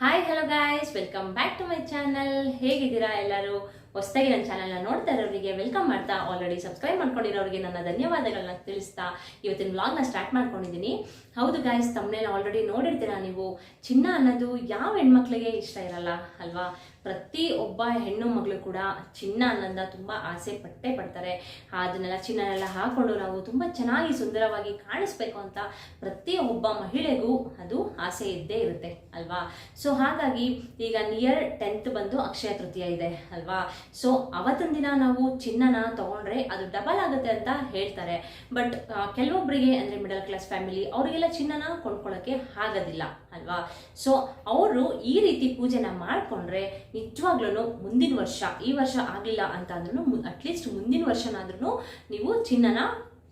Hi hello guys welcome back to my channel ಹೇಗಿದ್ದೀರಾ ಎಲ್ಲರೂ? ಹೊಸದಾಗಿ ನನ್ನ ಚಾನಲ್ನ ನೋಡ್ತಾ ಇರೋರಿಗೆ ವೆಲ್ಕಮ್ ಮಾಡ್ತಾ ಆಲ್ರೆಡಿ ಸಬ್ಸ್ಕ್ರೈಬ್ ಮಾಡ್ಕೊಂಡಿರೋರಿಗೆ ನನ್ನ ಧನ್ಯವಾದಗಳನ್ನ ತಿಳಿಸ್ತಾ ಇವತ್ತಿನ ವ್ಲಾಗ್ನ ಸ್ಟಾರ್ಟ್ ಮಾಡ್ಕೊಂಡಿದ್ದೀನಿ. ಹೌದು ಗಾಯ್ಸ್ ತಮ್ಮನೇನ ಆಲ್ರೆಡಿ ನೋಡಿರ್ತೀರಾ ನೀವು? ಚಿನ್ನ ಅನ್ನೋದು ಯಾವ ಹೆಣ್ಮಕ್ಳಿಗೆ ಇಷ್ಟ ಇರಲ್ಲ, ಅಲ್ವಾ? ಪ್ರತಿ ಒಬ್ಬ ಹೆಣ್ಣು ಮಗಳು ಕೂಡ ಚಿನ್ನ ಅನ್ನೋದ ತುಂಬ ಆಸೆ ಪಟ್ಟೆ ಪಡ್ತಾರೆ. ಅದನ್ನೆಲ್ಲ ಚಿನ್ನನೆಲ್ಲ ಹಾಕೊಂಡು ನಾವು ತುಂಬ ಚೆನ್ನಾಗಿ ಸುಂದರವಾಗಿ ಕಾಣಿಸ್ಬೇಕು ಅಂತ ಪ್ರತಿ ಒಬ್ಬ ಮಹಿಳೆಗೂ ಅದು ಆಸೆ ಇದ್ದೇ ಇರುತ್ತೆ, ಅಲ್ವಾ? ಸೊ ಹಾಗಾಗಿ ಈಗ ನಿಯರ್ ಟೆಂತ್ ಬಂದು ಅಕ್ಷಯ ತೃತೀಯ ಇದೆ, ಅಲ್ವಾ? ಸೊ ಅವತ್ತಿನ ದಿನ ನಾವು ಚಿನ್ನನ ತಗೊಂಡ್ರೆ ಅದು ಡಬಲ್ ಆಗುತ್ತೆ ಅಂತ ಹೇಳ್ತಾರೆ. ಬಟ್ ಕೆಲವೊಬ್ಬರಿಗೆ ಅಂದರೆ ಮಿಡಲ್ ಕ್ಲಾಸ್ ಫ್ಯಾಮಿಲಿ ಅವರಿಗೆಲ್ಲ ಚಿನ್ನನ ಕೊಂಡ್ಕೊಳ್ಳೋಕ್ಕೆ ಆಗೋದಿಲ್ಲ, ಅಲ್ವಾ? ಸೊ ಅವರು ಈ ರೀತಿ ಪೂಜೆನ ಮಾಡಿಕೊಂಡ್ರೆ ನಿಜವಾಗ್ಲೂ ಮುಂದಿನ ವರ್ಷ ಈ ವರ್ಷ ಆಗಲಿಲ್ಲ ಅಂತ ಅಂದ್ರೂ ಅಟ್ಲೀಸ್ಟ್ ಮುಂದಿನ ವರ್ಷನಾದ್ರೂ ನೀವು ಚಿನ್ನನ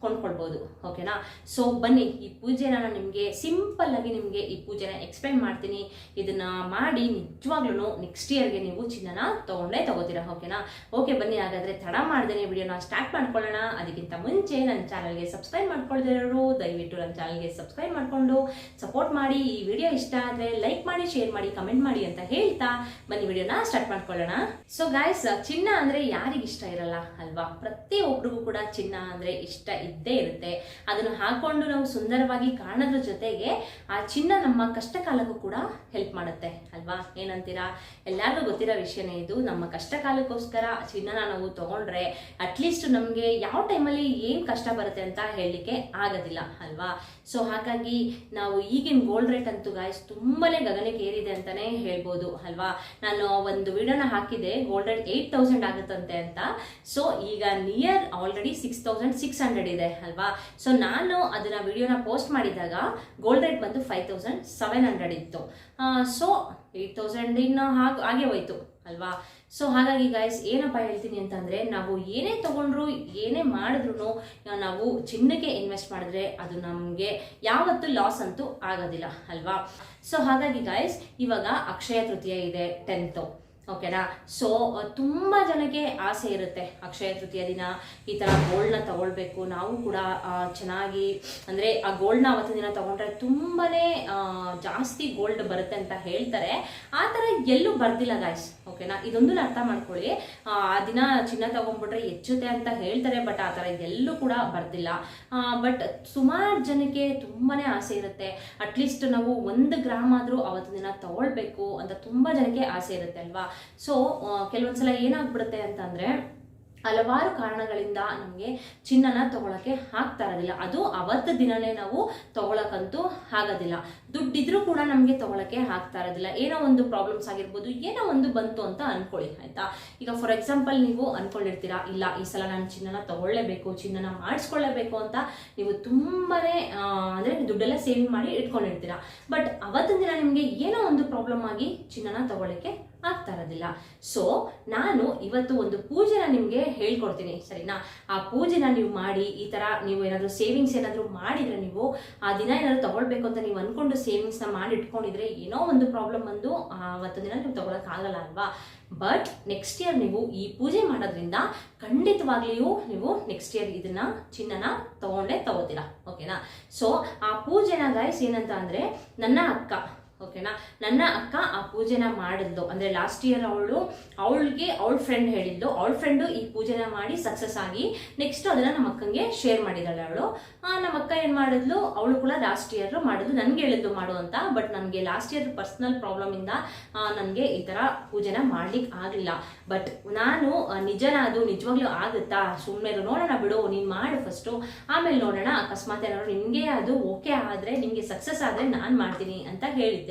ಕೊಂಡ್ಕೊಳ್ಬೋದು ಓಕೆನಾ ಸೊ ಬನ್ನಿ, ಈ ಪೂಜೆನ ನಾನು ನಿಮಗೆ ಸಿಂಪಲ್ ಆಗಿ ನಿಮಗೆ ಈ ಪೂಜೆನ ಎಕ್ಸ್ಪ್ಲೈನ್ ಮಾಡ್ತೀನಿ. ಇದನ್ನ ಮಾಡಿ ನಿಜವಾಗ್ಲೂ ನೆಕ್ಸ್ಟ್ ಇಯರ್ಗೆ ನೀವು ಚಿನ್ನನ ತಗೊಂಡೇ ತಗೋತೀರಾ ಓಕೆನಾ ಓಕೆ ಬನ್ನಿ, ಹಾಗಾದ್ರೆ ತಡ ಮಾಡ್ದೇನೆ ವಿಡಿಯೋನ ಸ್ಟಾರ್ಟ್ ಮಾಡ್ಕೊಳ್ಳೋಣ. ಅದಕ್ಕಿಂತ ಮುಂಚೆ ನನ್ನ ಚಾನಲ್ಗೆ ಸಬ್ಸ್ಕ್ರೈಬ್ ಮಾಡ್ಕೊಳ್ದಿರೋರು, ದಯವಿಟ್ಟು ನನ್ನ ಚಾನಲ್ಗೆ ಸಬ್ಸ್ಕ್ರೈಬ್ ಮಾಡಿಕೊಂಡು ಸಪೋರ್ಟ್ ಮಾಡಿ. ಈ ವಿಡಿಯೋ ಇಷ್ಟ ಆದರೆ ಲೈಕ್ ಮಾಡಿ ಶೇರ್ ಮಾಡಿ ಕಮೆಂಟ್ ಮಾಡಿ ಅಂತ ಹೇಳ್ತಾ ಬನ್ನಿ ವಿಡಿಯೋನ ಸ್ಟಾರ್ಟ್ ಮಾಡ್ಕೊಳ್ಳೋಣ. ಸೊ ಗಾಯ್ಸ್ ಚಿನ್ನ ಅಂದ್ರೆ ಯಾರಿಗಿಷ್ಟ ಇರಲ್ಲ ಅಲ್ವಾ? ಪ್ರತಿ ಒಬ್ರಿಗೂ ಕೂಡ ಚಿನ್ನ ಅಂದ್ರೆ ಇಷ್ಟ ಇದ್ದೇ ಇರುತ್ತೆ. ಅದನ್ನು ಹಾಕೊಂಡು ನಾವು ಸುಂದರವಾಗಿ ಕಾಣೋದ್ರ ಜೊತೆಗೆ ಆ ಚಿನ್ನ ನಮ್ಮ ಕಷ್ಟ ಕಾಲಕ್ಕೂ ಕೂಡ ಹೆಲ್ಪ್ ಮಾಡುತ್ತೆ, ಅಲ್ವಾ? ಏನಂತೀರಾ? ಎಲ್ಲರಿಗೂ ಗೊತ್ತಿರೋ ವಿಷಯನೇ ಇದು. ನಮ್ಮ ಕಷ್ಟ ಕಾಲಕ್ಕೋಸ್ಕರ ಚಿನ್ನನ ನಾವು ತಗೊಂಡ್ರೆ ಅಟ್ಲೀಸ್ಟ್ ನಮಗೆ ಯಾವ ಟೈಮಲ್ಲಿ ಏನು ಕಷ್ಟ ಬರುತ್ತೆ ಅಂತ ಹೇಳಲಿಕ್ಕೆ ಆಗೋದಿಲ್ಲ, ಅಲ್ವಾ? ಸೊ ಹಾಗಾಗಿ ನಾವು ಈಗಿನ ಗೋಲ್ಡ್ ರೇಟ್ ಅಂತೂ ಗಾಯ್ಸ್ ತುಂಬಾನೇ ಗಗನಕ್ಕೆ ಏರಿದೆ ಅಂತಾನೆ ಹೇಳ್ಬೋದು, ಅಲ್ವಾ? ನಾನು ಒಂದು ವಿಡಿಯೋನ ಹಾಕಿದೆ ಗೋಲ್ಡ್ ರೇಟ್ ಏಯ್ಟ್ ತೌಸಂಡ್ ಆಗುತ್ತಂತೆ ಅಂತ. ಸೊ ಈಗ near already six thousand six hundred ಇದೆ. ಅಲ್ವಾ? ಸೊ ನಾನು ಅದನ್ನ ವಿಡಿಯೋನ ಪೋಸ್ಟ್ ಮಾಡಿದಾಗ ಗೋಲ್ಡ್ ರೇಟ್ ಬಂದು ಫೈವ್ ತೌಸಂಡ್ ಸೆವೆನ್ ಹಂಡ್ರೆಡ್ ಇತ್ತು. ಸೊ ಏಟ್ ತೌಸಂಡ್ ಹಾಗೆ ಹಾಗೆ ಹೋಯ್ತು, ಅಲ್ವಾ? ಸೊ ಹಾಗಾಗಿ ಗಾಯ್ಸ್ ಏನಪ್ಪ ಹೇಳ್ತೀನಿ ಅಂತಂದ್ರೆ ನಾವು ಏನೇ ತಗೊಂಡ್ರು, ಏನೇ ಮಾಡಿದ್ರು ನಾವು ಚಿನ್ನಕ್ಕೆ ಇನ್ವೆಸ್ಟ್ ಮಾಡಿದ್ರೆ ಅದು ನಮಗೆ ಯಾವತ್ತೂ ಲಾಸ್ ಅಂತೂ ಆಗೋದಿಲ್ಲ, ಅಲ್ವಾ? ಸೊ ಹಾಗಾಗಿ ಗಾಯ್ಸ್ ಇವಾಗ ಅಕ್ಷಯ ತೃತೀಯ ಇದೆ ಟೆಂತು ಓಕೆನಾ? ಸೊ ತುಂಬ ಜನಕ್ಕೆ ಆಸೆ ಇರುತ್ತೆ ಅಕ್ಷಯ ತೃತೀಯ ದಿನ ಈ ಥರ ಗೋಲ್ಡ್ನ ತಗೊಳ್ಬೇಕು. ನಾವು ಕೂಡ ಚೆನ್ನಾಗಿ, ಅಂದರೆ ಆ ಗೋಲ್ಡ್ನ ಅವತ್ತಿನ ದಿನ ತಗೊಂಡ್ರೆ ತುಂಬಾ ಜಾಸ್ತಿ ಗೋಲ್ಡ್ ಬರುತ್ತೆ ಅಂತ ಹೇಳ್ತಾರೆ. ಆ ಥರ ಎಲ್ಲೂ ಬರ್ದಿಲ್ಲ ಗಾಯ್ಸ್ ಓಕೆನಾ? ಇದೊಂದು ಅರ್ಥ ಮಾಡ್ಕೊಳ್ಳಿ. ಆ ದಿನ ಚಿನ್ನ ತಗೊಂಡ್ಬಿಟ್ರೆ ಹೆಚ್ಚುತ್ತೆ ಅಂತ ಹೇಳ್ತಾರೆ ಬಟ್ ಆ ಥರ ಎಲ್ಲೂ ಕೂಡ ಬರ್ದಿಲ್ಲ. ಬಟ್ ಸುಮಾರು ಜನಕ್ಕೆ ತುಂಬಾ ಆಸೆ ಇರುತ್ತೆ. ಅಟ್ಲೀಸ್ಟ್ ನಾವು ಒಂದು ಗ್ರಾಮ್ ಆದರೂ ಅವತ್ತಿನ ದಿನ ತಗೊಳ್ಬೇಕು ಅಂತ ತುಂಬ ಜನಕ್ಕೆ ಆಸೆ ಇರುತ್ತೆ, ಅಲ್ವಾ? ಸೊ ಕೆಲವೊಂದ್ಸಲ ಏನಾಗ್ಬಿಡುತ್ತೆ ಅಂತಂದ್ರೆ ಹಲವಾರು ಕಾರಣಗಳಿಂದ ನಮಗೆ ಚಿನ್ನನ ತಗೊಳಕ್ಕೆ ಆಗ್ತಾ ಇರೋದಿಲ್ಲ. ಅದು ಅವತ್ತು ದಿನನೇ ನಾವು ತಗೊಳಕ್ಕಂತೂ ಆಗೋದಿಲ್ಲ. ದುಡ್ಡಿದ್ರೂ ಕೂಡ ನಮಗೆ ತಗೊಳಕ್ಕೆ ಆಗ್ತಾ ಇರೋದಿಲ್ಲ. ಏನೋ ಒಂದು ಪ್ರಾಬ್ಲಮ್ಸ್ ಆಗಿರ್ಬೋದು, ಏನೋ ಒಂದು ಬಂತು ಅಂತ ಅನ್ಕೊಳ್ಳಿ, ಆಯ್ತಾ? ಈಗ ಫಾರ್ ಎಕ್ಸಾಂಪಲ್ ನೀವು ಅನ್ಕೊಂಡಿರ್ತೀರಾ, ಇಲ್ಲ, ಈ ಸಲ ನಾನು ಚಿನ್ನನ ತಗೊಳ್ಳೇಬೇಕು, ಚಿನ್ನನ ಮಾಡಿಸ್ಕೊಳ್ಳೇಬೇಕು ಅಂತ ನೀವು ತುಂಬಾನೇ ಅಂದರೆ ದುಡ್ಡೆಲ್ಲ ಸೇವಿಂಗ್ ಮಾಡಿ ಇಟ್ಕೊಂಡಿರ್ತೀರಾ. ಬಟ್ ಅವತ್ತಿನ ದಿನ ನಿಮಗೆ ಏನೋ ಒಂದು ಪ್ರಾಬ್ಲಮ್ ಆಗಿ ಚಿನ್ನನ ತಗೊಳ್ಳಕ್ಕೆ ಆಗ್ತಾ ಇರೋದಿಲ್ಲ ಸೊ ನಾನು ಇವತ್ತು ಒಂದು ಪೂಜೆನ ನಿಮಗೆ ಹೇಳ್ಕೊಡ್ತೀನಿ, ಸರಿನಾ? ಆ ಪೂಜೆನ ನೀವು ಮಾಡಿ, ಈ ತರ ನೀವು ಏನಾದರೂ ಸೇವಿಂಗ್ಸ್ ಏನಾದರೂ ಮಾಡಿದ್ರೆ ನೀವು, ಆ ದಿನ ಏನಾದರೂ ತಗೊಳ್ಬೇಕು ಅಂತ ನೀವು ಅನ್ಕೊಂಡು ಸೇವಿಂಗ್ಸ್ನ ಮಾಡಿ ಇಟ್ಕೊಂಡಿದ್ರೆ ಏನೋ ಒಂದು ಪ್ರಾಬ್ಲಮ್ ಬಂದು ಅವತ್ತು ದಿನ ನೀವು ತಗೊಳಕ್ ಆಗಲ್ಲ ಅಲ್ವಾ? ಬಟ್ ನೆಕ್ಸ್ಟ್ ಇಯರ್ ನೀವು ಈ ಪೂಜೆ ಮಾಡೋದ್ರಿಂದ ಖಂಡಿತವಾಗ್ಲಿಯೂ ನೀವು ನೆಕ್ಸ್ಟ್ ಇಯರ್ ಇದನ್ನ ಚಿನ್ನನ ತಗೊಂಡೇ ತಗೋತೀರಾ. ಓಕೆನಾ ಸೊ ಆ ಪೂಜೆನ ಗಾಯ್ಸ್ ಏನಂತ ಅಂದ್ರೆ, ನನ್ನ ಅಕ್ಕ ಓಕೆನಾ ನನ್ನ ಅಕ್ಕ ಆ ಪೂಜೆನ ಮಾಡಿದ್ಲು. ಅಂದ್ರೆ ಲಾಸ್ಟ್ ಇಯರ್ ಅವಳು, ಅವಳಿಗೆ ಅವಳ ಫ್ರೆಂಡ್ ಹೇಳಿದ್ಲು. ಅವಳ ಫ್ರೆಂಡು ಈ ಪೂಜೆನ ಮಾಡಿ ಸಕ್ಸಸ್ ಆಗಿ ನೆಕ್ಸ್ಟ್ ಅದನ್ನ ನಮ್ಮ ಅಕ್ಕಂಗೆ ಶೇರ್ ಮಾಡಿದಾಳೆ ಅವಳು. ನಮ್ಮ ಅಕ್ಕ ಏನ್ ಮಾಡಿದ್ಲು? ಅವಳು ಕೂಡ ಲಾಸ್ಟ್ ಇಯರ್ ಮಾಡಿದ್ಲು. ನನ್ಗೆ ಹೇಳಿದ್ಲು ಮಾಡು ಅಂತ. ಬಟ್ ನನಗೆ ಲಾಸ್ಟ್ ಇಯರ್ ಪರ್ಸನಲ್ ಪ್ರಾಬ್ಲಮ್ ಇಂದ ನನಗೆ ಈ ತರ ಪೂಜೆನ ಮಾಡ್ಲಿಕ್ಕೆ ಆಗ್ಲಿಲ್ಲ. ಬಟ್ ನಾನು ನಿಜನ ಅದು ನಿಜವಾಗ್ಲೂ ಆಗುತ್ತಾ? ಸುಮ್ಮನೆ ನೋಡೋಣ ಬಿಡು. ನೀನ್ ಮಾಡು ಫಸ್ಟು ಆಮೇಲೆ ನೋಡೋಣ. ಅಕಸ್ಮಾತ್ ಏನಾದ್ರು ನಿನ್ಗೆ ಅದು ಓಕೆ ಆದ್ರೆ ನಿಮ್ಗೆ ಸಕ್ಸಸ್ ಆದ್ರೆ ನಾನ್ ಮಾಡ್ತೀನಿ ಅಂತ ಹೇಳಿದ್ದೆ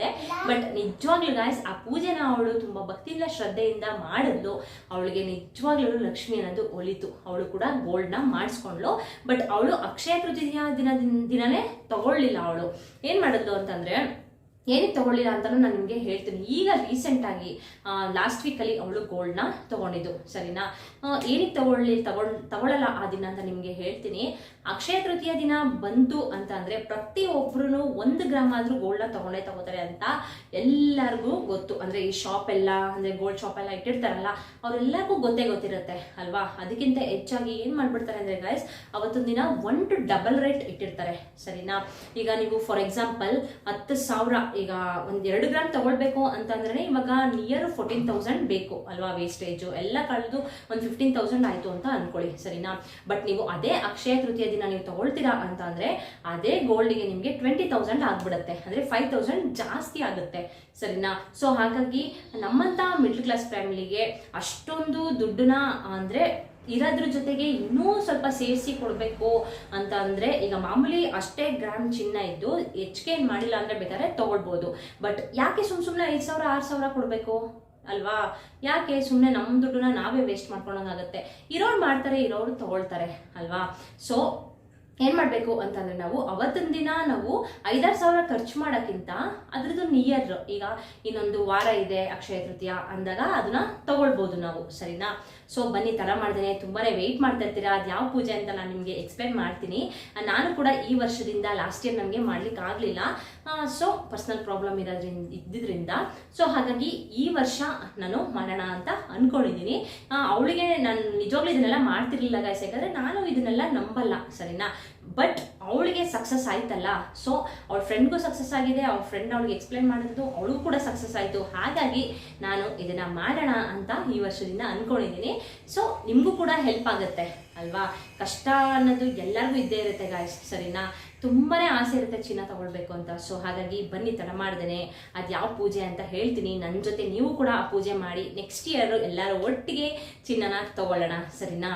ಬಟ್ ನಿಜವಾಗ್ಲೂ ಗಾಯ್ಸ್ ಆ ಪೂಜೆನ ಅವಳು ತುಂಬಾ ಭಕ್ತಿಯಿಂದ, ಶ್ರದ್ಧೆಯಿಂದ ಮಾಡಿದ್ಲು. ಅವಳಿಗೆ ನಿಜವಾಗ್ಲೂ ಲಕ್ಷ್ಮಿ ಅನ್ನೋದು ಒಲಿತು ಅವಳು ಕೂಡ ಗೋಲ್ಡ್ನ ಮಾಡಿಸ್ಕೊಂಡ್ಲು ಬಟ್ ಅವಳು ಅಕ್ಷಯ ತೃತೀಯ ದಿನ, ದಿನನೇ ತಗೊಳ್ಳಿಲ್ಲ ಅವಳು. ಏನ್ ಮಾಡಿದ್ಲು ಅಂತಂದ್ರೆ ಏನಕ್ಕೆ ತಗೊಳ್ಳಿಲ್ಲ ಅಂತ ನಾನು ನಿಮಗೆ ಹೇಳ್ತೀನಿ. ಈಗ ರೀಸೆಂಟ್ ಆಗಿ ಲಾಸ್ಟ್ ವೀಕಲ್ಲಿ ಅವಳು ಗೋಲ್ಡ್ನ ತಗೊಂಡಿದ್ದು. ಸರಿನಾ? ಏನಕ್ಕೆ ತಗೊಳ್ಳಿ, ತಗೊಂಡ್, ತಗೊಳ್ಳಲ್ಲ ಆ ದಿನ ಅಂತ ನಿಮಗೆ ಹೇಳ್ತೀನಿ. ಅಕ್ಷಯ ತೃತೀಯ ದಿನ ಬಂತು ಅಂತ ಅಂದ್ರೆ ಪ್ರತಿ ಒಬ್ರು ಒಂದು ಗ್ರಾಮ್ ಆದ್ರೂ ಗೋಲ್ಡ್ನ ತಗೊಂಡೇ ತಗೋತಾರೆ ಅಂತ ಎಲ್ಲರಿಗೂ ಗೊತ್ತು. ಅಂದ್ರೆ ಈ ಶಾಪ್ ಎಲ್ಲ, ಅಂದ್ರೆ ಗೋಲ್ಡ್ ಶಾಪ್ ಎಲ್ಲ ಇಟ್ಟಿರ್ತಾರಲ್ಲ, ಅವ್ರೆಲ್ಲರಿಗೂ ಗೊತ್ತೇ ಗೊತ್ತಿರುತ್ತೆ, ಅಲ್ವಾ? ಅದಕ್ಕಿಂತ ಹೆಚ್ಚಾಗಿ ಏನ್ ಮಾಡ್ಬಿಡ್ತಾರೆ ಅಂದ್ರೆ ಗೈಸ್ ಅವತ್ತೊಂದು ದಿನ ಒನ್ ಟು ಡಬಲ್ ರೇಟ್ ಇಟ್ಟಿರ್ತಾರೆ, ಸರಿನಾ? ಈಗ ನೀವು ಫಾರ್ ಎಕ್ಸಾಂಪಲ್ ಹತ್ತು ಸಾವಿರ, ಈಗ ಒಂದ್ ಎರಡು ಗ್ರಾಮ್ ತಗೊಳ್ಬೇಕು ಅಂತಂದ್ರೆ ಇವಾಗ ನಿಯರ್ ಫೋರ್ಟೀನ್ ತೌಸಂಡ್ ಬೇಕು, ಅಲ್ವಾ ವೇಸ್ಟೇಜು ಎಲ್ಲ ಕಳೆದು ಒಂದು ಫಿಫ್ಟೀನ್ ತೌಸಂಡ್ ಆಯ್ತು ಅಂತ ಅನ್ಕೊಳ್ಳಿ, ಸರಿನಾ? ಬಟ್ ನೀವು ಅದೇ ಅಕ್ಷಯ ತೃತೀಯ ದಿನ ನೀವು ತಗೊಳ್ತೀರಾ ಅಂತ ಅಂದ್ರೆ ಅದೇ ಗೋಲ್ಡ್ಗೆ ನಿಮಗೆ ಟ್ವೆಂಟಿ ತೌಸಂಡ್ ಆಗ್ಬಿಡುತ್ತೆ. ಅಂದ್ರೆ ಫೈವ್ ತೌಸಂಡ್ ಜಾಸ್ತಿ ಆಗುತ್ತೆ. ಸರಿನಾ? ಸೊ ಹಾಗಾಗಿ ನಮ್ಮಂತ ಮಿಡ್ಲ್ ಕ್ಲಾಸ್ ಫ್ಯಾಮಿಲಿಗೆ ಅಷ್ಟೊಂದು ದುಡ್ಡನ್ನ ಅಂದ್ರೆ ಇರೋದ್ರ ಜೊತೆಗೆ ಇನ್ನೂ ಸ್ವಲ್ಪ ಸೇರಿಸಿ ಕೊಡಬೇಕು ಅಂತ ಅಂದ್ರೆ ಈಗ ಮಾಮೂಲಿ ಅಷ್ಟೇ ಗ್ರಾಮ್ ಚಿನ್ನ ಇದ್ದು ಹೆಚ್ಚಿಗೆ ಏನು ಮಾಡಿಲ್ಲ ಅಂದ್ರೆ ಬೇಕಾದ್ರೆ ತಗೊಳ್ಬೋದು. ಬಟ್ ಯಾಕೆ ಸುಮ್ ಸುಮ್ಮನೆ ಐದು ಸಾವಿರ, ಆರು ಸಾವಿರ ಕೊಡಬೇಕು? ಅಲ್ವಾ? ಯಾಕೆ ಸುಮ್ಮನೆ ನಮ್ಮ ದುಡ್ಡನ್ನ ನಾವೇ ವೇಸ್ಟ್ ಮಾಡ್ಕೊಳಂಗಾಗತ್ತೆ ಇರೋರು ಮಾಡ್ತಾರೆ, ಇರೋರು ತಗೊಳ್ತಾರೆ, ಅಲ್ವಾ? ಸೊ ಏನ್ ಮಾಡ್ಬೇಕು ಅಂತಂದ್ರೆ ನಾವು ಅವತ್ತಿನ ದಿನ ನಾವು ಐದಾರು ಸಾವಿರ ಖರ್ಚು ಮಾಡೋಕ್ಕಿಂತ ಅದ್ರದ್ದು ನಿಯರ್ ಈಗ ಇನ್ನೊಂದು ವಾರ ಇದೆ ಅಕ್ಷಯ ತೃತೀಯ ಅಂದಾಗ ಅದನ್ನ ತಗೊಳ್ಬೋದು ನಾವು, ಸರಿನಾ? ಸೊ ಬನ್ನಿ ಥರ ಮಾಡ್ತೇನೆ ತುಂಬಾನೇ ವೆಯ್ಟ್ ಮಾಡ್ತಾ ಇರ್ತೀರಾ? ಅದು ಯಾವ ಪೂಜೆ ಅಂತ ನಾನು ನಿಮಗೆ ಎಕ್ಸ್ಪ್ಲೈನ್ ಮಾಡ್ತೀನಿ. ನಾನು ಕೂಡ ಈ ವರ್ಷದಿಂದ ಲಾಸ್ಟ್ ಇಯರ್ ನಮ್ಗೆ ಮಾಡ್ಲಿಕ್ಕೆ ಆಗಲಿಲ್ಲ. ಸೊ ಪರ್ಸನಲ್ ಪ್ರಾಬ್ಲಮ್ ಇರೋದ್ರಿಂದ ಇದ್ದಿದ್ರಿಂದ. ಸೊ ಹಾಗಾಗಿ ಈ ವರ್ಷ ನಾನು ಮಾಡೋಣ ಅಂತ ಅನ್ಕೊಂಡಿದ್ದೀನಿ ಅವಳಿಗೆ ನಾನು ನಿಜವಾಗ್ಲೂ ಇದನ್ನೆಲ್ಲ ಮಾಡ್ತಿರ್ಲಿಲ್ಲ ಗಾಯ್ಸ್ ಯಾಕಂದ್ರೆ ನಾನು ಇದನ್ನೆಲ್ಲ ನಂಬಲ್ಲ, ಸರಿನಾ? ಬಟ್ ಅವಳಿಗೆ ಸಕ್ಸಸ್ ಆಯ್ತಲ್ಲ? ಸೊ ಅವಳ ಫ್ರೆಂಡ್ಗೂ ಸಕ್ಸಸ್ ಆಗಿದೆ, ಅವ್ಳ ಫ್ರೆಂಡ್ ಅವಳಿಗೆ ಎಕ್ಸ್ಪ್ಲೈನ್ ಮಾಡಿದ್ದು ಅವಳಿಗೂ ಕೂಡ ಸಕ್ಸಸ್ ಆಯಿತು. ಹಾಗಾಗಿ ನಾನು ಇದನ್ನ ಮಾಡೋಣ ಅಂತ ಈ ವರ್ಷದಿಂದ ಅನ್ಕೊಂಡಿದ್ದೀನಿ. ಸೊ ನಿಮಗೂ ಕೂಡ ಹೆಲ್ಪ್ ಆಗುತ್ತೆ, ಅಲ್ವಾ? ಕಷ್ಟ ಅನ್ನೋದು ಎಲ್ಲರಿಗೂ ಇದ್ದೇ ಇರುತ್ತೆ ಗಾಯ್ಸ್ ಸರಿನಾ? ತುಂಬಾನೇ ಆಸೆ ಇರುತ್ತೆ ಚಿನ್ನ ತಗೊಳ್ಬೇಕು ಅಂತ. ಸೊ ಹಾಗಾಗಿ ಬನ್ನಿ, ತಡ ಮಾಡ್ದೇನೆ. ಅದು ಯಾವ ಪೂಜೆ ಅಂತ ಹೇಳ್ತೀನಿ. ನನ್ನ ಜೊತೆ ನೀವು ಕೂಡ ಆ ಪೂಜೆ ಮಾಡಿ ನೆಕ್ಸ್ಟ್ ಇಯರ್ ಎಲ್ಲರೂ ಒಟ್ಟಿಗೆ ಚಿನ್ನನ ತಗೊಳ್ಳೋಣ. ಸರಿನಾ?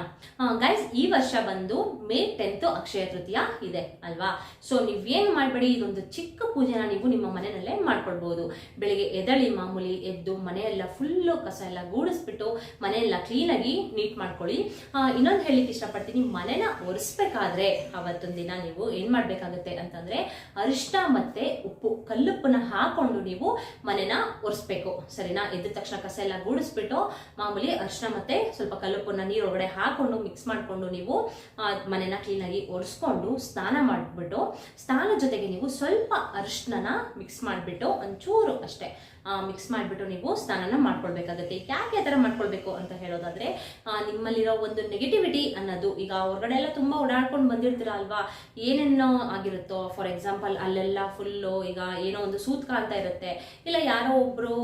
ಗೈಸ್ ಈ ವರ್ಷ ಬಂದು ಮೇ ಟೆಂತ್ ಅಕ್ಷಯ ತೃತೀಯ ಇದೆ, ಅಲ್ವಾ? ಸೊ ನೀವೇನು ಮಾಡಬೇಡಿ, ಇದೊಂದು ಚಿಕ್ಕ ಪೂಜೆನ ನೀವು ನಿಮ್ಮ ಮನೆಯಲ್ಲೇ ಮಾಡ್ಕೊಳ್ಬಹುದು ಬೆಳಿಗ್ಗೆ ಎದಳಿ ಮಾಮೂಲಿ ಎದ್ದು ಮನೆಯೆಲ್ಲ ಫುಲ್ಲು ಕಸ ಎಲ್ಲ ಗೂಡಿಸ್ಬಿಟ್ಟು ಮನೆಯೆಲ್ಲ ಕ್ಲೀನಾಗಿ ನೀಟ್ ಮಾಡ್ಕೊಳ್ಳಿ. ಇನ್ನೊಂದು ಹೇಳಿಕ್ಕೆ ಇಷ್ಟಪಡ್ತೀನಿ, ಮನೆನ ಒರೆಸ್ಬೇಕಾದ್ರೆ ಅವತ್ತೊಂದಿನ ದಿನ ನೀವು ಏನ್ ಮಾಡ್ಬೇಕಾಗುತ್ತೆ ಅಂತಂದ್ರೆ ಅರಿಶಿನ ಮತ್ತೆ ಉಪ್ಪು. ಕಲ್ಲುಪ್ಪನ್ನ ಹಾಕೊಂಡು ನೀವು ಮನೆನ ಒರೆಸ್ಬೇಕು. ಸರಿನಾ? ಎದ್ದ ತಕ್ಷಣ ಕಸ ಎಲ್ಲ ಗೂಡಿಸ್ಬಿಟ್ಟು ಮಾಮೂಲಿ ಅರಿಶಿನ ಮತ್ತೆ ಸ್ವಲ್ಪ ಕಲ್ಲುಪ್ಪನ್ನ ನೀರೊಳಗಡೆ ಹಾಕೊಂಡು ಮಿಕ್ಸ್ ಮಾಡ್ಕೊಂಡು ನೀವು ಮನೆನ ಕ್ಲೀನಾಗಿ ಒರೆಸ್ಕೊಂಡು ಸ್ನಾನ ಮಾಡಿಬಿಟ್ಟು ಸ್ನಾನ ಜೊತೆಗೆ ನೀವು ಸ್ವಲ್ಪ ಅರಿಶಿನ ಮಿಕ್ಸ್ ಮಾಡಿಬಿಟ್ಟು ಒಂಚೂರು ಅಷ್ಟೇ. ಮಿಕ್ಸ್ ಮಾಡಿಬಿಟ್ಟು ನೀವು ಸ್ನಾನನ ಮಾಡ್ಕೊಳ್ಬೇಕಾಗತ್ತೆ. ಯಾಕೆ ಆ ಥರ ಮಾಡ್ಕೊಳ್ಬೇಕು ಅಂತ ಹೇಳೋದಾದ್ರೆ ನಿಮ್ಮಲ್ಲಿರೋ ಒಂದು ನೆಗೆಟಿವಿಟಿ ಅನ್ನೋದು ಈಗ ಹೊರಗಡೆ ಎಲ್ಲ ತುಂಬ ಓಡಾಡ್ಕೊಂಡು ಬಂದಿರ್ತೀರ ಅಲ್ವಾ? ಏನೇನೋ ಆಗಿರುತ್ತೋ ಫಾರ್ ಎಕ್ಸಾಂಪಲ್ ಅಲ್ಲೆಲ್ಲ ಫುಲ್ಲು ಈಗ ಏನೋ ಒಂದು ಸೂತ್ ಕಾಣ್ತಾ ಇರುತ್ತೆ. ಇಲ್ಲ ಯಾರೋ ಒಬ್ಬರು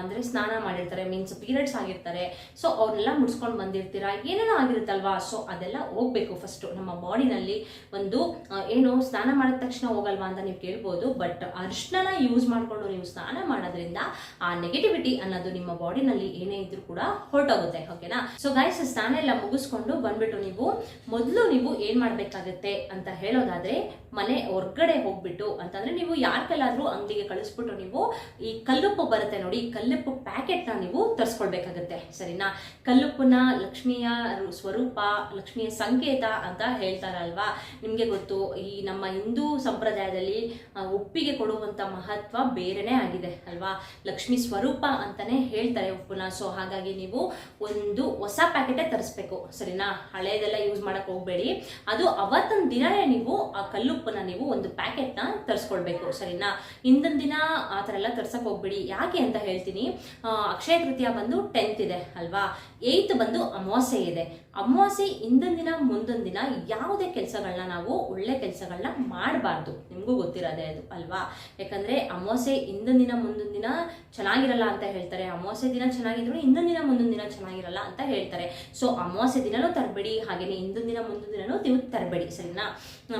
ಅಂದರೆ ಸ್ನಾನ ಮಾಡಿರ್ತಾರೆ ಮೀನ್ಸ್ ಪೀರಿಯಡ್ಸ್ ಆಗಿರ್ತಾರೆ. ಸೊ ಅವ್ರನ್ನೆಲ್ಲ ಮುಡ್ಸ್ಕೊಂಡು ಬಂದಿರ್ತೀರಾ? ಏನೇನೋ ಆಗಿರುತ್ತಲ್ವಾ? ಸೊ ಅದೆಲ್ಲ ಹೋಗ್ಬೇಕು ಫಸ್ಟು ನಮ್ಮ ಬಾಡಿನಲ್ಲಿ ಒಂದು ಏನು ಸ್ನಾನ ಮಾಡಿದ ತಕ್ಷಣ ಹೋಗಲ್ವಾ ಅಂತ ನೀವು ಕೇಳ್ಬೋದು ಬಟ್ ಅರ್ಶನ ಯೂಸ್ ಮಾಡಿಕೊಂಡು ನೀವು ಸ್ನಾನ ಮಾಡೋದ್ರಿಂದ ಆ ನೆಗೆಟಿವಿಟಿ ಅನ್ನೋದು ನಿಮ್ಮ ಬಾಡಿನಲ್ಲಿ ಏನೇ ಇದ್ರೂ ಕೂಡ ಹೊರಟೋಗುತ್ತೆ ಓಕೆನಾ ಸೊ ಗಾಯ್ಸ್ ಸ್ನಾನ ಎಲ್ಲ ಮುಗಿಸ್ಕೊಂಡು ಬಂದ್ಬಿಟ್ಟು ನೀವು ಮೊದಲು ನೀವು ಏನ್ ಮಾಡ್ಬೇಕಾಗತ್ತೆ ಅಂತ ಹೇಳೋದಾದ್ರೆ ಮನೆ ಹೊರ್ಗಡೆ ಹೋಗ್ಬಿಟ್ಟು ಅಂತಂದ್ರೆ ನೀವು ಯಾರ ಅಂಗಡಿಗೆ ಕಳಿಸ್ಬಿಟ್ಟು ನೀವು ಈ ಕಲ್ಲುಪ್ಪು ಬರುತ್ತೆ ನೋಡಿ ಕಲ್ಲುಪ್ಪು ಪ್ಯಾಕೆಟ್ನ ನೀವು ತರಿಸ್ಕೊಳ್ಬೇಕಾಗತ್ತೆ, ಸರಿನಾ? ಕಲ್ಲುಪ್ಪನ ಲಕ್ಷ್ಮಿಯ ಸ್ವರೂಪ, ಲಕ್ಷ್ಮಿಯ ಸಂಕೇತ ಅಂತ ಹೇಳ್ತಾರಲ್ವಾ? ನಿಮಗೆ ಗೊತ್ತು, ಈ ನಮ್ಮ ಹಿಂದೂ ಸಂಪ್ರದಾಯದಲ್ಲಿ ಉಪ್ಪಿಗೆ ಕೊಡುವಂತ ಮಹತ್ವ ಬೇರೆನೇ ಆಗಿದೆ, ಅಲ್ವಾ? ಲಕ್ಷ್ಮಿ ಸ್ವರೂಪ ಅಂತಾನೆ ಹೇಳ್ತಾರೆ ಉಪ್ಪುನ. ಸೊ ಹಾಗಾಗಿ ನೀವು ಒಂದು ಹೊಸ ಪ್ಯಾಕೆಟೇ ತರಿಸ್ಬೇಕು. ಸರಿನಾ? ಹಳೆಯದೆಲ್ಲ ಯೂಸ್ ಮಾಡಕ್ ಹೋಗ್ಬೇಡಿ. ಅದು ಅವತ್ತಿನ ದಿನವೇ ನೀವು ಆ ಕಲ್ಲುಪ್ಪನ್ನ ನೀವು ಒಂದು ಪ್ಯಾಕೆಟ್ನ ತರಿಸ್ಕೊಳ್ಬೇಕು. ಸರಿನಾ? ಹಿಂದಿನ ದಿನ ಆ ಥರ ಎಲ್ಲ ತರ್ಸಕ್ ಹೋಗ್ಬೇಡಿ. ಯಾಕೆ ಅಂತ ಹೇಳ್ತೀನಿ. ಅಕ್ಷಯ ತೃತೀಯ ಬಂದು ಟೆಂತ್ ಇದೆ, ಅಲ್ವಾ? ಏಯ್ತ್ ಬಂದು ಅಮಾವಾಸ್ಯೆ ಇದೆ. ಅಮಾವಾಸ್ಯೆ ಹಿಂದಿನ ದಿನ, ಮುಂದಿನ ದಿನ ಯಾವುದೇ ಕೆಲಸಗಳನ್ನ ನಾವು ಒಳ್ಳೆ ಕೆಲಸಗಳನ್ನ ಮಾಡಬಾರ್ದು. ನಿಮಗೂ ಗೊತ್ತಿರೋದೇ ಅದು, ಅಲ್ವಾ? ಯಾಕಂದ್ರೆ ಅಮಾವಾಸ್ಯೆ ಹಿಂದಿನ ದಿನ, ಮುಂದಿನ ದಿನ ಚೆನ್ನಾಗಿರಲ್ಲ ಅಂತ ಹೇಳ್ತಾರೆ. ಅಮಾವಾಸ್ಯ ದಿನ ಚೆನ್ನಾಗಿದ್ರು ಇನ್ನೊಂದು ದಿನ ಮುಂದೊಂದು ದಿನ ಚೆನ್ನಾಗಿರಲ್ಲ ಅಂತ ಹೇಳ್ತಾರೆ. ಸೊ ಅಮಾವಾಸ್ಯ ದಿನನೂ ತರಬೇಡಿ ಹಾಗೆಯೇ ಹಿಂದಿನ ದಿನ ಮುಂದೊಂದು ದಿನನೂ ನೀವು ತರಬೇಡಿ, ಸರಿನಾ?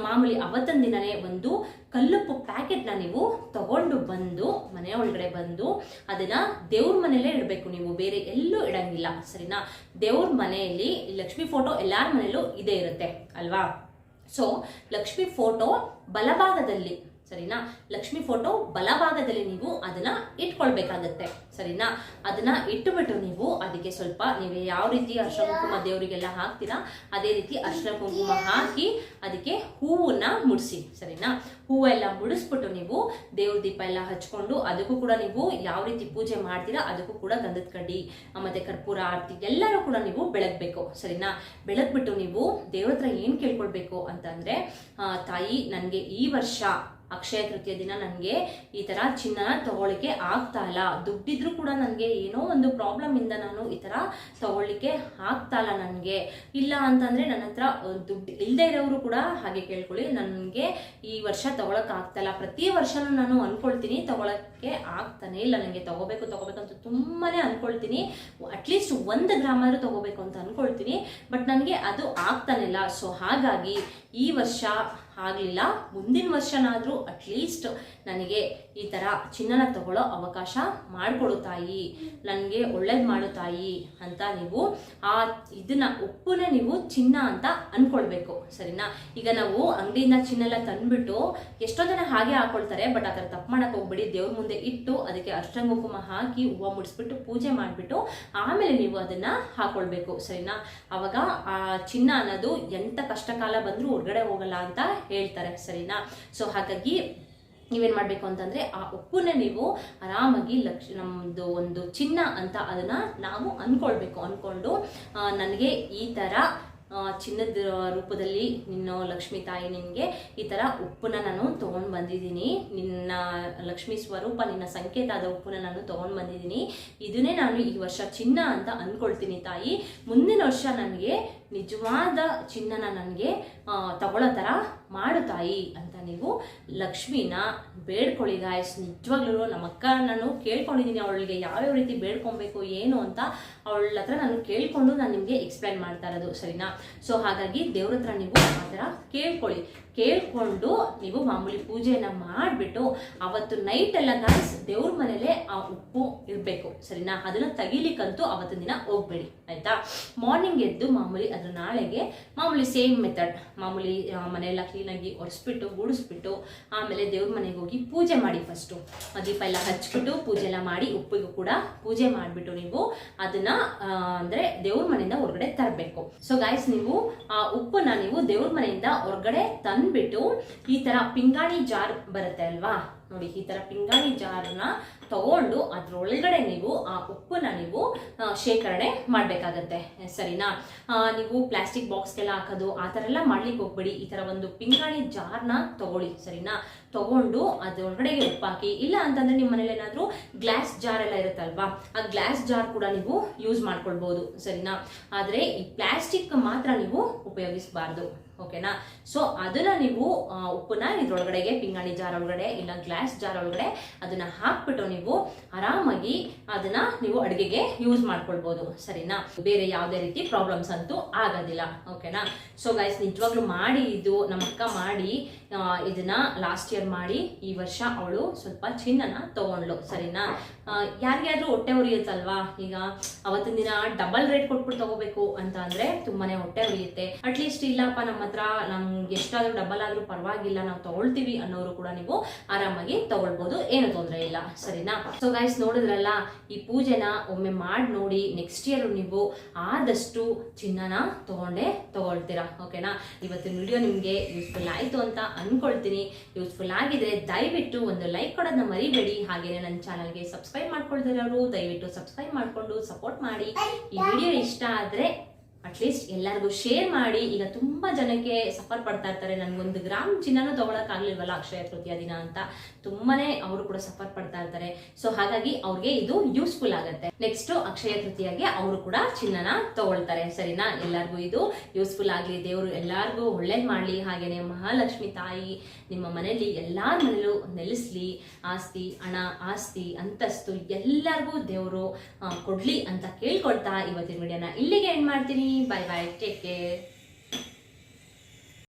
ಮಾಮೂಲಿ ಅವತ್ತೊಂದು ದಿನನೇ ಒಂದು ಕಲ್ಲುಪ್ಪು ಪ್ಯಾಕೆಟ್ನ ನೀವು ತಗೊಂಡು ಬಂದು ಮನೆ ಒಳಗಡೆ ಬಂದು ಅದನ್ನ ದೇವ್ರ ಮನೆಯಲ್ಲೇ ಇಡಬೇಕು ನೀವು, ಬೇರೆ ಎಲ್ಲೂ ಇಡಂಗಿಲ್ಲ, ಸರಿನಾ? ದೇವ್ರ ಮನೆಯಲ್ಲಿ ಲಕ್ಷ್ಮಿ ಫೋಟೋ ಎಲ್ಲಾರ ಮನೆಯಲ್ಲೂ ಇದೇ ಇರುತ್ತೆ, ಅಲ್ವಾ? ಸೊ ಲಕ್ಷ್ಮಿ ಫೋಟೋ ಬಲಭಾಗದಲ್ಲಿ ಸರಿನಾ? ಲಕ್ಷ್ಮಿ ಫೋಟೋ ಬಲಭಾಗದಲ್ಲಿ ನೀವು ಅದನ್ನ ಇಟ್ಕೊಳ್ಬೇಕಾಗತ್ತೆ. ಸರಿನಾ? ಅದನ್ನ ಇಟ್ಟುಬಿಟ್ಟು ನೀವು ಅದಕ್ಕೆ ಸ್ವಲ್ಪ ನೀವು ಯಾವ ರೀತಿ ಅರ್ಶಿನ ಕುಂಕುಮ ದೇವರಿಗೆಲ್ಲ ಹಾಕ್ತೀರಾ, ಅದೇ ರೀತಿ ಅರ್ಶನ ಕುಂಕುಮ ಹಾಕಿ ಅದಕ್ಕೆ ಹೂವನ್ನ ಮುಡಿಸಿ. ಸರಿನಾ? ಹೂವೆಲ್ಲ ಮುಡಿಸ್ಬಿಟ್ಟು ನೀವು ದೇವ್ರ ದೀಪ ಎಲ್ಲ ಹಚ್ಕೊಂಡು ಅದಕ್ಕೂ ಕೂಡ ನೀವು ಯಾವ ರೀತಿ ಪೂಜೆ ಮಾಡ್ತೀರಾ, ಅದಕ್ಕೂ ಕೂಡ ಗಂಧದ ಕಡ್ಡಿ ಮತ್ತೆ ಕರ್ಪೂರ ಆರತಿ ಎಲ್ಲರೂ ಕೂಡ ನೀವು ಬೆಳಗ್ಬೇಕು. ಸರಿನಾ? ಬೆಳಗ್ಬಿಟ್ಟು ನೀವು ದೇವ್ರ ಹತ್ರ ಏನ್ ಕೇಳ್ಕೊಳ್ಬೇಕು ಅಂತಂದ್ರೆ ತಾಯಿ ನನಗೆ ಈ ವರ್ಷ ಅಕ್ಷಯ ತೃತೀಯ ದಿನ ನನಗೆ ಈ ಥರ ಚಿನ್ನನ ತಗೊಳ್ಳಿಕ್ಕೆ ಆಗ್ತಾ ಇಲ್ಲ. ದುಡ್ಡಿದ್ರು ಕೂಡ ನನಗೆ ಏನೋ ಒಂದು ಪ್ರಾಬ್ಲಮ್ ಇಂದ ನಾನು ಈ ಥರ ತಗೊಳ್ಳಿಕ್ಕೆ ಆಗ್ತಾ ಇಲ್ಲ ನನಗೆ. ಇಲ್ಲ ಅಂತಂದರೆ ನನ್ನ ಹತ್ರ ದುಡ್ಡು ಇಲ್ಲದೆ ಇರೋರು ಕೂಡ ಹಾಗೆ ಕೇಳ್ಕೊಳ್ಳಿ. ನನಗೆ ಈ ವರ್ಷ ತಗೊಳಕ್ಕೆ ಇಲ್ಲ. ಪ್ರತಿ ವರ್ಷನೂ ನಾನು ಅಂದ್ಕೊಳ್ತೀನಿ ತಗೊಳಕ್ಕೆ ಆಗ್ತಾನೆ ಇಲ್ಲ. ನನಗೆ ತಗೋಬೇಕು ತಗೋಬೇಕು ಅಂತ ತುಂಬಾ ಅಂದ್ಕೊಳ್ತೀನಿ ಅಟ್ಲೀಸ್ಟ್ ಒಂದು ಗ್ರಾಮ ಆದ್ರೂ ತಗೋಬೇಕು ಅಂತ ಅಂದ್ಕೊಳ್ತೀನಿ ಬಟ್ ನನಗೆ ಅದು ಆಗ್ತಾನೆ ಇಲ್ಲ. ಸೊ ಹಾಗಾಗಿ ಈ ವರ್ಷ ಆಗಲಿಲ್ಲ ಮುಂದಿನ ವರ್ಷನಾದರೂ ಅಟ್ಲೀಸ್ಟ್ ನನಗೆ ಈ ಥರ ಚಿನ್ನನ ತಗೊಳ್ಳೋ ಅವಕಾಶ ಮಾಡಿಕೊಡು ತಾಯಿ. ನನಗೆ ಒಳ್ಳೇದು ಮಾಡು ತಾಯಿ ಅಂತ ನೀವು ಆ ಇದನ್ನ ಉಪ್ಪನ್ನ ನೀವು ಚಿನ್ನ ಅಂತ ಅನ್ಕೊಳ್ಬೇಕು. ಸರಿನಾ? ಈಗ ನಾವು ಅಂಗಡಿಯಿಂದ ಚಿನ್ನ ಎಲ್ಲ ತಂದ್ಬಿಟ್ಟು ಎಷ್ಟೋ ಜನ ಹಾಗೆ ಹಾಕೊಳ್ತಾರೆ, ಬಟ್ ಥರ ತಪ್ಪು ಮಾಡಕ್ಕೆ ಹೋಗ್ಬಿಡಿ. ದೇವ್ರ ಮುಂದೆ ಇಟ್ಟು ಅದಕ್ಕೆ ಅಷ್ಟಂಗ ಹಾಕಿ ಹೂವು ಮುಡಿಸ್ಬಿಟ್ಟು ಪೂಜೆ ಮಾಡಿಬಿಟ್ಟು ಆಮೇಲೆ ನೀವು ಅದನ್ನ ಹಾಕೊಳ್ಬೇಕು. ಸರಿನಾ? ಅವಾಗ ಆ ಚಿನ್ನ ಅನ್ನೋದು ಎಂಥ ಕಷ್ಟಕಾಲ ಬಂದರೂ ಹೊರಗಡೆ ಹೋಗಲ್ಲ ಅಂತ ಹೇಳ್ತಾರೆ. ಸರಿನಾ? ಸೊ ಹಾಗಾಗಿ ನೀವೇನ್ ಮಾಡಬೇಕು ಅಂತಂದ್ರೆ ಆ ಉಪ್ಪನ್ನ ನೀವು ಆರಾಮಾಗಿ ಲಕ್ಷ ನಮ್ಮದು ಒಂದು ಚಿನ್ನ ಅಂತ ಅದನ್ನ ನಾವು ಅಂದ್ಕೊಳ್ಬೇಕು ಅಂದ್ಕೊಂಡು ನನಗೆ ಈ ಥರ ಚಿನ್ನದ ರೂಪದಲ್ಲಿ ನಿನ್ನ ಲಕ್ಷ್ಮೀ ತಾಯಿ ನಿನಗೆ ಈ ಥರ ಉಪ್ಪನ್ನ ನಾನು ತೊಗೊಂಡು ಬಂದಿದ್ದೀನಿ. ನಿನ್ನ ಲಕ್ಷ್ಮೀ ಸ್ವರೂಪ, ನಿನ್ನ ಸಂಕೇತ ಆದ ಉಪ್ಪನ್ನ ನಾನು ತೊಗೊಂಡು ಬಂದಿದ್ದೀನಿ. ಇದನ್ನೇ ನಾನು ಈ ವರ್ಷ ಚಿನ್ನ ಅಂತ ಅಂದ್ಕೊಳ್ತೀನಿ ತಾಯಿ. ಮುಂದಿನ ವರ್ಷ ನನಗೆ ನಿಜವಾದ ಚಿನ್ನನ ನನಗೆ ತಗೊಳ್ಳೋ ಥರ ಮಾಡು ತಾಯಿ ಅಂತ ನೀವು ಲಕ್ಷ್ಮಿನ ಬೇಡ್ಕೊಳ್ಳಿ ಗಾಯಸ್ ನಿಜವಾಗ್ಲೂ ನಮ್ಮ ಅಕ್ಕ ನಾನು ಕೇಳ್ಕೊಂಡಿದ್ದೀನಿ, ಅವಳಿಗೆ ಯಾವ್ಯಾವ ರೀತಿ ಬೇಡ್ಕೊಬೇಕು, ಏನು ಅಂತ ಅವಳ ಹತ್ರ ನಾನು ಕೇಳ್ಕೊಂಡು ನಾನು ನಿಮಗೆ ಎಕ್ಸ್ಪ್ಲೈನ್ ಮಾಡ್ತಾ ಇರೋದು, ಸರಿನಾ? ಸೊ ಹಾಗಾಗಿ ದೇವ್ರ ಹತ್ರ ನೀವು ಆ ಥರ ಕೇಳ್ಕೊಳ್ಳಿ. ಕೇಳ್ಕೊಂಡು ನೀವು ಮಾಮೂಲಿ ಪೂಜೆಯನ್ನು ಮಾಡಿಬಿಟ್ಟು ಅವತ್ತು ನೈಟ್ ಎಲ್ಲ ದೇವ್ರ ಮನೇಲೆ ಆ ಉಪ್ಪು ಇರಬೇಕು, ಸರಿನಾ? ಅದನ್ನು ತೆಗಿಲಿಕ್ಕಂತೂ ಅವತ್ತಿನ ದಿನ ಹೋಗ್ಬೇಡಿ, ಆಯಿತಾ? ಮಾರ್ನಿಂಗ್ ಎದ್ದು ಮಾಮೂಲಿ ಅದ್ರ ನಾಳೆಗೆ ಮಾಮೂಲಿ ಸೇಮ್ ಮೆಥಡ್ ಮಾಮೂಲಿ ಮನೆಯೆಲ್ಲ ಕ್ಲೀನಾಗಿ ಒರೆಸ್ಬಿಟ್ಟು ಗುಡಿಸ್ಬಿಟ್ಟು ಆಮೇಲೆ ದೇವ್ರ ಮನೆಗೆ ಹೋಗಿ ಪೂಜೆ ಮಾಡಿ ಫಸ್ಟು ದೀಪ ಎಲ್ಲ ಹಚ್ಬಿಟ್ಟು ಪೂಜೆ ಎಲ್ಲ ಮಾಡಿ ಉಪ್ಪಿಗೂ ಕೂಡ ಪೂಜೆ ಮಾಡಿಬಿಟ್ಟು ನೀವು ಅದನ್ನ ಅಂದ್ರೆ ದೇವ್ರ ಮನೆಯಿಂದ ಹೊರಗಡೆ ತರಬೇಕು. ಸೊ ಗಾಯ್ಸ್ ನೀವು ಆ ಉಪ್ಪನ್ನ ನೀವು ದೇವ್ರ ಮನೆಯಿಂದ ಹೊರಗಡೆ ತಂದ್ಬಿಟ್ಟು ಈ ತರ ಪಿಂಗಾಣಿ ಜಾರ್ ಬರುತ್ತೆ ಅಲ್ವಾ? ನೋಡಿ, ಈ ತರ ಪಿಂಗಾಣಿ ಜಾರ್ನ ತಗೊಂಡು ಅದ್ರೊಳಗಡೆ ನೀವು ಆ ಉಪ್ಪನ್ನ ನೀವು ಶೇಖರಣೆ ಮಾಡ್ಬೇಕಾಗತ್ತೆ. ಸರಿನಾ? ನೀವು ಪ್ಲಾಸ್ಟಿಕ್ ಬಾಕ್ಸ್ಗೆಲ್ಲ ಹಾಕೋದು, ಆ ಥರ ಎಲ್ಲ ಮಾಡ್ಲಿಕ್ಕೆ ಹೋಗ್ಬೇಡಿ. ಈ ಥರ ಒಂದು ಪಿಂಗಾಣಿ ಜಾರ್ನ ತಗೊಳ್ಳಿ, ಸರಿನಾ? ತಗೊಂಡು ಅದ್ರೊಳಗಡೆಗೆ ಉಪ್ಪು ಹಾಕಿ, ಇಲ್ಲ ಅಂತಂದ್ರೆ ನಿಮ್ಮ ಮನೇಲಿ ಏನಾದರೂ ಗ್ಲಾಸ್ ಜಾರ್ ಎಲ್ಲ ಇರುತ್ತಲ್ವಾ, ಆ ಗ್ಲಾಸ್ ಜಾರ್ ಕೂಡ ನೀವು ಯೂಸ್ ಮಾಡ್ಕೊಳ್ಬಹುದು ಸರಿನಾ? ಆದರೆ ಈ ಪ್ಲಾಸ್ಟಿಕ್ ಮಾತ್ರ ನೀವು ಉಪಯೋಗಿಸಬಾರ್ದು. ಓಕೆನಾ ಸೊ ಅದನ್ನ ನೀವು ಉಪ್ಪನ್ನ ಇದ್ರೊಳಗಡೆಗೆ, ಪಿಂಗಾಣಿ ಜಾರ್ ಒಳಗಡೆ ಇಲ್ಲ ಗ್ಲಾಸ್ ಜಾರ್ ಒಳಗಡೆ ಅದನ್ನ ಹಾಕ್ಬಿಟ್ಟು ನೀವು ಆರಾಮಾಗಿ ಅದನ್ನ ನೀವು ಅಡುಗೆಗೆ ಯೂಸ್ ಮಾಡ್ಕೊಳ್ಬಹುದು ಸರಿನಾ? ಬೇರೆ ಯಾವುದೇ ರೀತಿ ಪ್ರಾಬ್ಲಮ್ಸ್ ಅಂತೂ ಆಗೋದಿಲ್ಲ. ಓಕೆನಾ ಸೊ ಗೈಸ್ ನಿಜವಾಗ್ಲೂ ಮಾಡಿ ಇದು ನಮ್ಮ ಅಕ್ಕ ಮಾಡಿ ಇದನ್ನ ಲಾಸ್ಟ್ ಇಯರ್ ಮಾಡಿ ಈ ವರ್ಷ ಅವಳು ಸ್ವಲ್ಪ ಚಿನ್ನನ ತಗೊಂಡ್ಲು ಸರಿನಾ? ಯಾರಿಗಾದ್ರೂ ಹೊಟ್ಟೆ ಉರಿಯುತ್ತಲ್ವಾ? ಈಗ ಅವತ್ತಿನ ದಿನ ಡಬಲ್ ರೇಟ್ ಕೊಟ್ಬಿಟ್ಟು ತಗೋಬೇಕು ಅಂತ ಅಂದ್ರೆ ತುಂಬಾನೇ ಹೊಟ್ಟೆ ಉರಿಯುತ್ತೆ. ಅಟ್ಲೀಸ್ಟ್ ಇಲ್ಲಪ್ಪ, ನಮ್ಮ ಹತ್ರ ನಮ್ಗೆ ಎಷ್ಟಾದ್ರೂ ಡಬಲ್ ಆದ್ರೂ ಪರವಾಗಿಲ್ಲ, ನಾವು ತಗೊಳ್ತೀವಿ ಅನ್ನೋರು ಕೂಡ ನೀವು ಆರಾಮಾಗಿ ತಗೊಳ್ಬಹುದು ಏನು ತೊಂದರೆ ಇಲ್ಲ. ಸರಿನಾ? ಸೊ ಗೈಸ್ ನೋಡಿದ್ರಲ್ಲ, ಈ ಪೂಜೆನ ಒಮ್ಮೆ ಮಾಡಿ ನೋಡಿ ನೆಕ್ಸ್ಟ್ ಇಯರ್ ನೀವು ಆದಷ್ಟು ಚಿನ್ನನ ತಗೊಂಡೇ ತಗೊಳ್ತೀರಾ? ಓಕೆನಾ ಇವತ್ತಿನ ವಿಡಿಯೋ ನಿಮಗೆ ಯೂಸ್ಫುಲ್ ಆಯಿತು ಅಂತ ಅನ್ಕೊಳ್ತೀನಿ. ಯೂಸ್ಫುಲ್ ಆಗಿದ್ರೆ ದಯವಿಟ್ಟು ಒಂದು ಲೈಕ್ ಕೊಡೋದನ್ನ ಮರಿಬೇಡಿ. ಹಾಗೇನೆ ನನ್ನ ಚಾನಲ್ಗೆ ಸಬ್ಸ್ಕ್ರೈಬ್ ಮಾಡ್ಕೊಳ್ತಿರೋರು, ದಯವಿಟ್ಟು ಸಬ್ಸ್ಕ್ರೈಬ್ ಮಾಡಿಕೊಂಡು ಸಪೋರ್ಟ್ ಮಾಡಿ. ಈ ವಿಡಿಯೋ ಇಷ್ಟ ಆದರೆ ಅಟ್ಲೀಸ್ಟ್ ಎಲ್ಲರಿಗೂ ಶೇರ್ ಮಾಡಿ. ಈಗ ತುಂಬಾ ಜನಕ್ಕೆ ಸಫರ್ ಪಡ್ತಾ ಇರ್ತಾರೆ. ನನ್ಗೊಂದು ಗ್ರಾಮ್ ಚಿನ್ನನೂ ತಗೊಳಕ್ ಆಗ್ಲಿಲ್ವಲ್ಲ ಅಕ್ಷಯ ತೃತೀಯ ದಿನ ಅಂತ. ತುಂಬಾನೇ ಅವರು ಕೂಡ ಸಫರ್ ಪಡ್ತಾ ಇರ್ತಾರೆ. ಸೊ ಹಾಗಾಗಿ ಅವ್ರಿಗೆ ಇದು ಯೂಸ್ಫುಲ್ ಆಗುತ್ತೆ. ನೆಕ್ಸ್ಟ್ ಅಕ್ಷಯ ತೃತೀಯಗೆ ಅವರು ಕೂಡ ಚಿನ್ನನ ತಗೊಳ್ತಾರೆ. ಸರಿನಾ? ಎಲ್ಲರಿಗೂ ಇದು ಯೂಸ್ಫುಲ್ ಆಗ್ಲಿ. ದೇವರು ಎಲ್ಲಾರ್ಗೂ ಒಳ್ಳೇದ್ ಮಾಡ್ಲಿ. ಹಾಗೇನೆ ಮಹಾಲಕ್ಷ್ಮಿ ತಾಯಿ, ನಿಮ್ಮ ಮನೆಯಲ್ಲಿ ಎಲ್ಲಾರ ಮನೇಲೂ ನೆಲೆಸ್ಲಿ. ಆಸ್ತಿ, ಹಣ, ಆಸ್ತಿ, ಅಂತಸ್ತು ಎಲ್ಲರಿಗೂ ದೇವರು ಕೊಡ್ಲಿ ಅಂತ ಕೇಳ್ಕೊಳ್ತಾ ಇವತ್ತಿನ ವಿಡಿಯೋನ. ಇಲ್ಲಿಗೆ ಎಂಡ್ ಮಾಡ್ತೀನಿ. Bye bye. Take care.